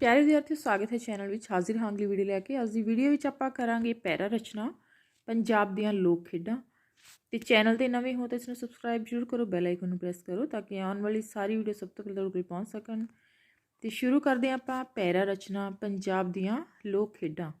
ਪਿਆਰੇ ਵਿਦਿਆਰਥੀਓ, ਸਵਾਗਤ ਹੈ ਚੈਨਲ ਵਿੱਚ। ਹਾਜ਼ਰ ਹਾਂ ਅਗਲੀ ਵੀਡੀਓ ਲੈ ਕੇ। ਅੱਜ ਦੀ ਵੀਡੀਓ ਵਿੱਚ ਆਪਾਂ ਕਰਾਂਗੇ ਪੈਰਾ ਰਚਨਾ, ਪੰਜਾਬ ਦੀਆਂ ਲੋਕ ਖੇਡਾਂ। ਤੇ ਚੈਨਲ ਤੇ ਨਵੇਂ ਹੋ ਤਾਂ ਇਸ ਨੂੰ ਸਬਸਕ੍ਰਾਈਬ ਜ਼ਰੂਰ ਕਰੋ, ਬੈਲ ਆਈਕਨ ਨੂੰ ਪ੍ਰੈਸ ਕਰੋ ਤਾਂ ਕਿ ਆਉਣ ਵਾਲੀ ਸਾਰੀ ਵੀਡੀਓ ਸਭ ਤੋਂ ਪਹਿਲਾਂ ਤੁਹਾਡੇ ਕੋਲ ਪਹੁੰਚ ਸਕਣ। ਤੇ ਸ਼ੁਰੂ ਕਰਦੇ ਹਾਂ ਆਪਾਂ ਪੈਰਾ ਰਚਨਾ, ਪੰਜਾਬ ਦੀਆਂ ਲੋਕ ਖੇਡਾਂ।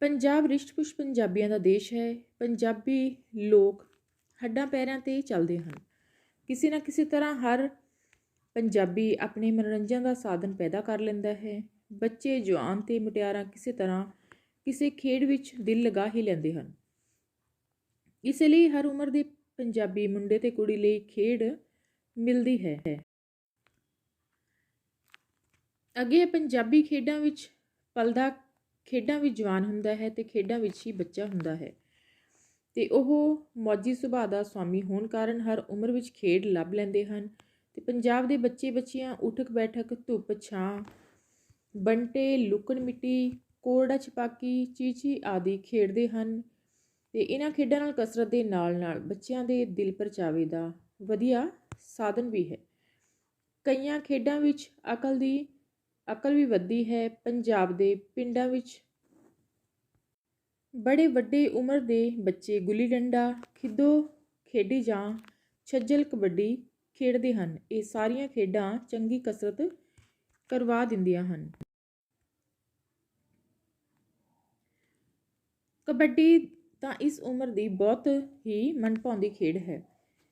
ਪੰਜਾਬ ਰਿਸ਼ਟ-ਪੁਸ਼ਟ ਪੰਜਾਬੀਆਂ ਦਾ ਦੇਸ਼ ਹੈ। ਪੰਜਾਬੀ ਲੋਕ ਹੱਡਾਂ, ਪੈਰਾਂ ਤੇ ਚੱਲਦੇ ਹਨ। ਕਿਸੇ ਨਾ ਕਿਸੇ ਤਰ੍ਹਾਂ ਹਰ ਪੰਜਾਬੀ ਆਪਣੇ ਮਨੋਰੰਜਨ ਦਾ ਸਾਧਨ ਪੈਦਾ ਕਰ ਲੈਂਦਾ ਹੈ। ਬੱਚੇ ਜਵਾਨ ਤੇ ਮੁਟਿਆਰਾਂ ਕਿਸੇ ਤਰ੍ਹਾਂ ਕਿਸੇ ਖੇਡ ਵਿੱਚ ਦਿਲ ਲਗਾ ਹੀ ਲੈਂਦੇ ਹਨ। ਇਸ ਲਈ ਹਰ ਉਮਰ ਦੇ ਪੰਜਾਬੀ ਮੁੰਡੇ ਤੇ ਕੁੜੀ ਲਈ ਖੇਡ ਮਿਲਦੀ ਹੈ। ਅੱਗੇ ਪੰਜਾਬੀ ਖੇਡਾਂ ਵਿੱਚ ਪਲਦਾ ਖੇਡਾਂ ਵਿੱਚ ਜਵਾਨ ਹੁੰਦਾ ਹੈ ਤੇ ਖੇਡਾਂ ਵਿੱਚ ਹੀ ਬੱਚਾ ਹੁੰਦਾ ਹੈ। ਤੇ ਉਹ ਮੌਜੀ ਸੁਭਾਅ ਦਾ ਸਵਾਮੀ ਹੋਣ ਕਾਰਨ ਹਰ ਉਮਰ ਵਿੱਚ ਖੇਡ ਲੱਭ ਲੈਂਦੇ ਹਨ। ਤੇ ਪੰਜਾਬ ਦੇ ਬੱਚੇ ਬੱਚੀਆਂ ਉਠਕ ਬੈਠਕ ਧੁੱਪ ਛਾਂ, ਬੰਟੇ, ਲੁਕਣ ਮਿੱਟੀ, ਕੋਰੜਾ ਛਪਾਕੀ, ਚੀਚੀ ਆਦਿ ਖੇਡਦੇ ਹਨ ਤੇ ਇਹਨਾਂ ਖੇਡਾਂ ਨਾਲ ਕਸਰਤ ਦੇ ਨਾਲ ਨਾਲ ਬੱਚਿਆਂ ਦੇ ਦਿਲ ਪਰਚਾਵੇ ਦਾ ਵਧੀਆ ਸਾਧਨ ਵੀ ਹੈ। ਕਈਆਂ ਖੇਡਾਂ ਵਿੱਚ ਅਕਲ ਦੀ ਅਕਲ ਵੀ ਵੱਧਦੀ ਹੈ, ਪੰਜਾਬ ਦੇ ਪਿੰਡਾਂ ਵਿੱਚ ਬੜੇ ਵੱਡੇ ਉਮਰ ਦੇ ਬੱਚੇ ਗੁੱਲੀ ਡੰਡਾ, ਖਿੱਦੋ ਖੇਡੀ ਜਾਂ ਛੱਜਲ ਕਬੱਡੀ ਖੇਡਦੇ ਹਨ। ਇਹ ਸਾਰੀਆਂ ਖੇਡਾਂ ਚੰਗੀ ਕਸਰਤ ਕਰਵਾ ਦਿੰਦੀਆਂ ਹਨ। ਕਬੱਡੀ ਤਾਂ ਇਸ ਉਮਰ ਦੀ ਬਹੁਤ ਹੀ ਮਨਭਾਉਂਦੀ ਖੇਡ ਹੈ।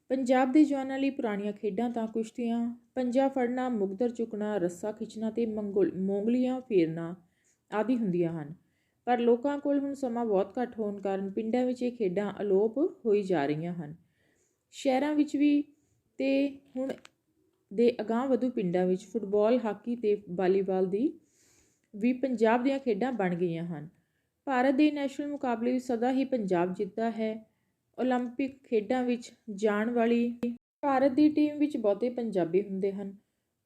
ਪੰਜਾਬ ਦੇ ਜਵਾਨਾਂ ਲਈ ਪੁਰਾਣੀਆਂ ਖੇਡਾਂ ਤਾਂ ਕੁਸ਼ਤੀਆਂ, ਪੰਜਾ ਫੜਨਾ ਮੁਗਦਰ ਚੁੱਕਣਾ, ਰੱਸਾ ਖਿੱਚਣਾ ਤੇ ਮੰਗੋਲ, ਮੋਂਗਲੀਆਂ ਫੇਰਨਾ ਆਦਿ ਹੁੰਦੀਆਂ ਹਨ। ਪਰ ਲੋਕਾਂ ਕੋਲ ਹੁਣ ਸਮਾਂ ਬਹੁਤ ਘੱਟ ਹੋਣ ਕਾਰਨ ਪਿੰਡਾਂ ਵਿੱਚ ਇਹ ਖੇਡਾਂ ਅਲੋਪ ਹੋਈ ਜਾ ਰਹੀਆਂ ਹਨ। ਸ਼ਹਿਰਾਂ ਵਿੱਚ ਵੀ ਤੇ ਹੁਣ ਦੇ ਅਗਾਂਹ ਵਧੂ ਪਿੰਡਾਂ ਵਿੱਚ ਫੁੱਟਬਾਲ ਹਾਕੀ ਤੇ ਵਾਲੀਬਾਲ ਦੀ ਵੀ ਪੰਜਾਬ ਦੀਆਂ ਖੇਡਾਂ ਬਣ ਗਈਆਂ ਹਨ ਭਾਰਤ ਦੇ ਨੈਸ਼ਨਲ ਮੁਕਾਬਲੇ ਵਿੱਚ ਸਦਾ ਹੀ ਪੰਜਾਬ ਜਿੱਤਦਾ ਹੈ 올림픽 ਖੇਡਾਂ ਵਿੱਚ ਜਾਣ ਵਾਲੀ ਭਾਰਤ ਦੀ ਟੀਮ ਵਿੱਚ ਬਹੁਤੇ ਪੰਜਾਬੀ ਹੁੰਦੇ ਹਨ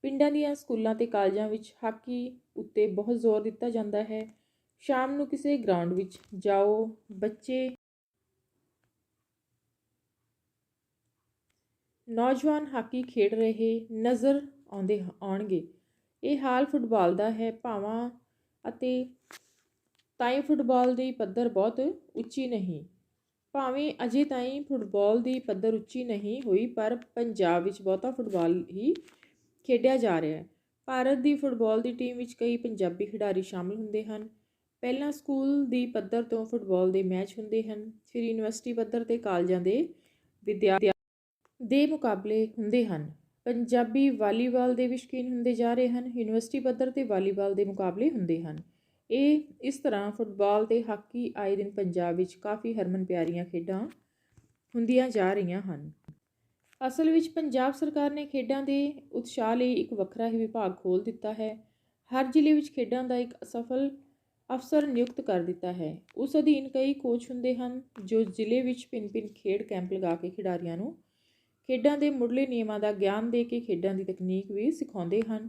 ਪਿੰਡਾਂ ਦੀਆਂ ਸਕੂਲਾਂ ਤੇ ਕਾਲਜਾਂ ਵਿੱਚ ਹਾਕੀ ਉੱਤੇ ਬਹੁਤ ਜ਼ੋਰ ਦਿੱਤਾ ਜਾਂਦਾ ਹੈ ਸ਼ਾਮ ਨੂੰ ਕਿਸੇ ਗਰਾਊਂਡ ਵਿੱਚ ਜਾਓ ਬੱਚੇ ਨੌਜਵਾਨ ਹਾਕੀ ਖੇਡ ਰਹੇ ਨਜ਼ਰ ਆਉਂਦੇ ਆਉਣਗੇ। ਇਹ ਹਾਲ ਫੁੱਟਬਾਲ ਦਾ ਹੈ। ਭਾਵਾਂ ਅਤੇ ਤਾਈਂ ਫੁੱਟਬਾਲ ਦੀ ਪੱਧਰ ਬਹੁਤ ਉੱਚੀ ਨਹੀਂ। ਭਾਵੇਂ ਅਜੇ ਤਾਈਂ ਫੁੱਟਬਾਲ ਦੀ ਪੱਧਰ ਉੱਚੀ ਨਹੀਂ ਹੋਈ, ਪਰ ਪੰਜਾਬ ਵਿੱਚ ਬਹੁਤਾ ਫੁੱਟਬਾਲ ਹੀ ਖੇਡਿਆ ਜਾ ਰਿਹਾ ਹੈ। ਭਾਰਤ ਦੀ ਫੁੱਟਬਾਲ ਦੀ ਟੀਮ ਵਿੱਚ ਕਈ ਪੰਜਾਬੀ ਖਿਡਾਰੀ ਸ਼ਾਮਲ ਹੁੰਦੇ ਹਨ। ਪਹਿਲਾਂ ਸਕੂਲ ਦੀ ਪੱਧਰ ਤੋਂ ਫੁੱਟਬਾਲ ਦੇ ਮੈਚ ਹੁੰਦੇ ਹਨ। ਫਿਰ ਯੂਨੀਵਰਸਿਟੀ ਪੱਧਰ ਤੇ ਕਾਲਜਾਂ ਦੇ ਵਿਦਿਆਰਥੀ ਦੇ ਮੁਕਾਬਲੇ ਹੁੰਦੇ ਹਨ। ਪੰਜਾਬੀ ਵਾਲੀਬਾਲ ਦੇ ਵੀ ਸ਼ੌਕੀਨ ਹੁੰਦੇ ਜਾ ਰਹੇ ਹਨ, ਯੂਨੀਵਰਸਿਟੀ ਪੱਧਰ ਤੇ ਵਾਲੀਬਾਲ ਦੇ ਮੁਕਾਬਲੇ ਹੁੰਦੇ ਹਨ। ਇਹ ਇਸ ਤਰ੍ਹਾਂ ਫੁੱਟਬਾਲ ਤੇ ਹਾਕੀ ਆਏ ਦਿਨ ਪੰਜਾਬ ਵਿੱਚ ਕਾਫੀ ਹਰਮਨ ਪਿਆਰੀਆਂ ਖੇਡਾਂ ਹੁੰਦੀਆਂ ਜਾ ਰਹੀਆਂ ਹਨ। ਅਸਲ ਵਿੱਚ ਪੰਜਾਬ ਸਰਕਾਰ ਨੇ ਖੇਡਾਂ ਦੇ ਉਤਸ਼ਾਹ ਲਈ ਇੱਕ ਵੱਖਰਾ ਹੀ ਵਿਭਾਗ ਖੋਲ ਦਿੱਤਾ ਹੈ। ਹਰ ਜ਼ਿਲ੍ਹੇ ਵਿੱਚ ਖੇਡਾਂ ਦਾ ਇੱਕ ਸਫਲ ਅਫਸਰ ਨਿਯੁਕਤ ਕਰ ਦਿੱਤਾ ਹੈ। ਉਸ ਅਧੀਨ ਕਈ ਕੋਚ ਹੁੰਦੇ ਹਨ ਜੋ ਜ਼ਿਲ੍ਹੇ ਵਿੱਚ ਭਿੰਨ-ਭਿੰਨ ਖੇਡ ਕੈਂਪ ਲਗਾ ਕੇ ਖਿਡਾਰੀਆਂ ਨੂੰ ਖੇਡਾਂ ਦੇ ਮੁੱਢਲੇ ਨਿਯਮਾਂ ਦਾ ਗਿਆਨ ਦੇ ਕੇ ਖੇਡਾਂ ਦੀ ਤਕਨੀਕ ਵੀ ਸਿਖਾਉਂਦੇ ਹਨ।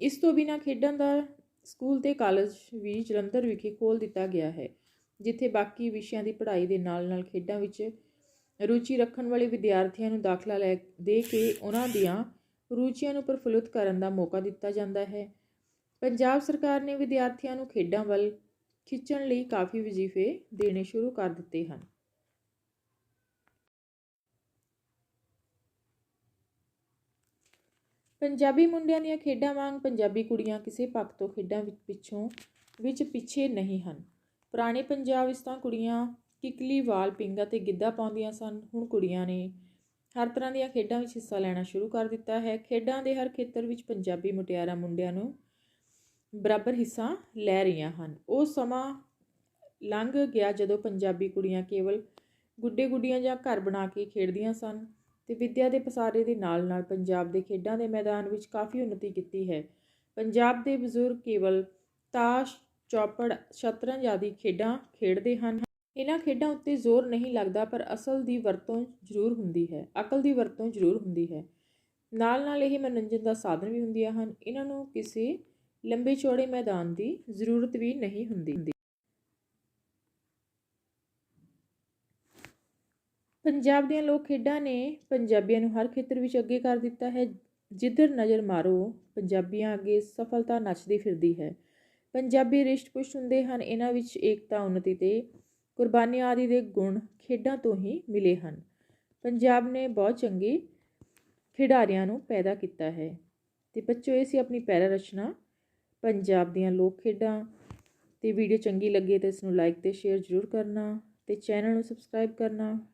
ਇਸ ਤੋਂ ਬਿਨਾਂ ਖੇਡਾਂ ਦਾ ਸਕੂਲ ਤੇ ਕਾਲਜ ਵੀ ਜਲੰਧਰ ਵਿਖੇ ਖੋਲ ਦਿੱਤਾ ਗਿਆ ਹੈ, ਜਿੱਥੇ ਬਾਕੀ ਵਿਸ਼ਿਆਂ ਦੀ ਪੜ੍ਹਾਈ ਦੇ ਨਾਲ-ਨਾਲ ਖੇਡਾਂ ਵਿੱਚ ਰੁਚੀ ਰੱਖਣ ਵਾਲੇ ਵਿਦਿਆਰਥੀਆਂ ਨੂੰ ਦਾਖਲਾ ਲੈ ਦੇ ਕੇ ਉਹਨਾਂ ਦੀਆਂ ਰੁਚੀਆਂ ਨੂੰ ਪ੍ਰਫੁੱਲਿਤ ਕਰਨ ਦਾ ਮੌਕਾ ਦਿੱਤਾ ਜਾਂਦਾ ਹੈ। ਪੰਜਾਬ ਸਰਕਾਰ ਨੇ ਵਿਦਿਆਰਥੀਆਂ ਨੂੰ ਖੇਡਾਂ ਵੱਲ ਖਿੱਚਣ ਲਈ ਕਾਫੀ ਵਜ਼ੀਫੇ ਦੇਣੇ ਸ਼ੁਰੂ ਕਰ ਦਿੱਤੇ ਹਨ। ਪੰਜਾਬੀ ਮੁੰਡਿਆਂ ਦੀਆਂ ਖੇਡਾਂ ਵਾਂਗ ਪੰਜਾਬੀ ਕੁੜੀਆਂ ਕਿਸੇ ਪੱਖ ਤੋਂ ਖੇਡਾਂ ਵਿੱਚ ਪਿੱਛੋਂ, ਵਿੱਚ ਪਿੱਛੇ ਨਹੀਂ ਹਨ। ਪੁਰਾਣੇ ਪੰਜਾਬ ਵਿੱਚ ਤਾਂ ਕੁੜੀਆਂ ਕਿਕਲੀ, ਵਾਲ ਪਿੰਗਾ ਤੇ ਗਿੱਧਾ ਪਾਉਂਦੀਆਂ ਸਨ। ਹੁਣ ਕੁੜੀਆਂ ਨੇ ਹਰ ਤਰ੍ਹਾਂ ਦੀਆਂ ਖੇਡਾਂ ਵਿੱਚ ਹਿੱਸਾ ਲੈਣਾ ਸ਼ੁਰੂ ਕਰ ਦਿੱਤਾ ਹੈ। ਖੇਡਾਂ ਦੇ ਹਰ ਖੇਤਰ ਵਿੱਚ ਪੰਜਾਬੀ ਮੁਟਿਆਰਾਂ ਮੁੰਡਿਆਂ ਨੂੰ ਬਰਾਬਰ ਹਿੱਸਾ ਲੈ ਰਹੀਆਂ ਹਨ। ਉਹ ਸਮਾਂ ਲੰਘ ਗਿਆ ਜਦੋਂ ਪੰਜਾਬੀ ਕੁੜੀਆਂ ਕੇਵਲ ਗੁੱਡੇ ਗੁੱਡੀਆਂ ਜਾਂ ਘਰ ਬਣਾ ਕੇ ਖੇਡਦੀਆਂ ਸਨ। ਤੇ ਵਿੱਦਿਆ ਦੇ ਪਸਾਰੇ ਦੇ ਨਾਲ-ਨਾਲ ਪੰਜਾਬ ਦੇ ਖੇਡਾਂ ਦੇ ਮੈਦਾਨ ਵਿੱਚ ਕਾਫੀ ਉન્નਤੀ ਕੀਤੀ ਹੈ। ਪੰਜਾਬ ਦੇ ਬਜ਼ੁਰਗ ਕੇਵਲ ਤਾਸ਼, ਚੌਪੜ, ਸ਼ਤਰੰਜ ਆਦਿ ਖੇਡਾਂ ਖੇਡਦੇ ਹਨ। ਇਹਨਾਂ ਖੇਡਾਂ ਉੱਤੇ ਜ਼ੋਰ ਨਹੀਂ ਲੱਗਦਾ, ਪਰ ਅਸਲ ਦੀ ਵਰਤੋਂ ਜ਼ਰੂਰ ਹੁੰਦੀ ਹੈ, ਅਕਲ ਦੀ ਵਰਤੋਂ ਜ਼ਰੂਰ ਹੁੰਦੀ ਹੈ। ਨਾਲ-ਨਾਲ ਇਹ ਮਨੋਰੰਜਨ ਦਾ ਸਾਧਨ ਵੀ ਹੁੰਦੀਆਂ ਹਨ। ਇਹਨਾਂ ਨੂੰ ਕਿਸੇ ਲੰਬੇ ਚੌੜੇ ਮੈਦਾਨ ਦੀ ਜ਼ਰੂਰਤ ਵੀ ਨਹੀਂ ਹੁੰਦੀ। ਪੰਜਾਬ ਦੀਆਂ ਲੋਕ ਖੇਡਾਂ ਨੇ ਪੰਜਾਬੀਆਂ ਨੂੰ ਹਰ ਖੇਤਰ ਵਿੱਚ ਅੱਗੇ ਕਰ ਦਿੱਤਾ ਹੈ। ਜਿੱਧਰ ਨਜ਼ਰ ਮਾਰੋ, ਪੰਜਾਬੀਆਂ ਅੱਗੇ ਸਫਲਤਾ ਨੱਚਦੀ ਫਿਰਦੀ ਹੈ। ਪੰਜਾਬੀ ਰਿਸ਼ਟ ਪੁਸ਼ਟ ਹੁੰਦੇ ਹਨ, ਇਹਨਾਂ ਵਿੱਚ ਏਕਤਾ ਉન્નਤੀ ਤੇ ਕੁਰਬਾਨੀ ਆਦਿ ਦੇ ਗੁਣ ਖੇਡਾਂ ਤੋਂ ਹੀ ਮਿਲੇ ਹਨ। ਪੰਜਾਬ ਨੇ ਬਹੁਤ ਚੰਗੇ ਖਿਡਾਰੀਆਂ ਨੂੰ ਪੈਦਾ ਕੀਤਾ ਹੈ। ਤੇ ਬੱਚੋ, ਇਹ ਸੀ ਆਪਣੀ ਪੈਰਾ ਰਚਨਾ। ਪੰਜਾਬ ਦੀਆਂ ਲੋਕ ਖੇਡਾਂ। ਤੇ ਵੀਡੀਓ ਚੰਗੀ ਲੱਗੇ ਤਾਂ ਇਸ ਨੂੰ ਲਾਈਕ ਤੇ ਸ਼ੇਅਰ ਜ਼ਰੂਰ ਕਰਨਾ ਤੇ ਚੈਨਲ ਨੂੰ ਸਬਸਕ੍ਰਾਈਬ ਕਰਨਾ।